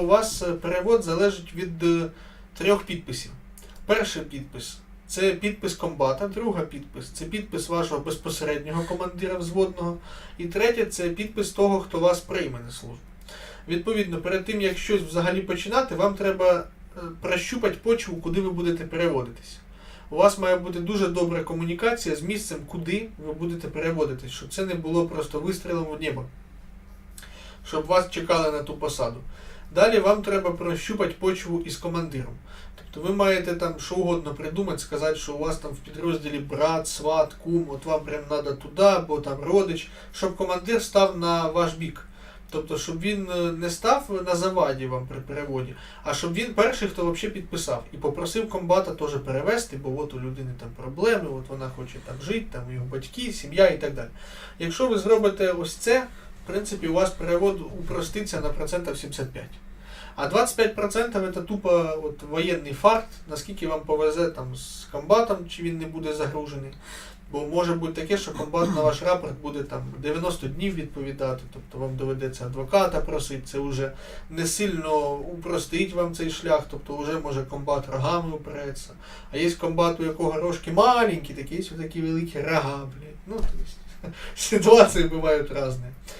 у вас е, перевод залежить від е, трьох підписів. Перший підпис це підпис комбата, друга підпис це підпис вашого безпосереднього командира взводного, і третє це підпис того, хто вас прийме на службу. Відповідно, перед тим як щось взагалі починати, вам треба е, прощупати почву, куди ви будете переводитись. У вас має бути дуже добра комунікація з місцем, куди ви будете переводитись, щоб це не було просто вистрілом в небо, щоб вас чекали на ту посаду. Далі вам треба прощупати почву із командиром. Тобто ви маєте там що угодно придумати, сказати, що у вас там в підрозділі брат, сват, кум, от вам прям треба туди, або там родич, щоб командир став на ваш бік. Тобто, щоб він е, не став на заваді вам при переводі, а щоб він перший, хто взагалі підписав і попросив комбата теж перевести, бо от у людини там проблеми, от вона хоче там жити, там його батьки, сім'я і так далі. Якщо ви зробите ось це, в принципі, у вас перевод упроститься на процентів 75. А 25% це тупо от, воєнний факт, наскільки вам повезе там з комбатом, чи він не буде загружений. Бо може бути таке, що комбат на ваш рапорт буде там 90 днів відповідати, тобто вам доведеться адвоката просити, це вже не сильно упростить вам цей шлях, тобто вже може комбат рогами упереться. А є комбат, у якого рожки маленькі, такі є такі великі рога, блін. Ну, то есть, ситуації бувають різні.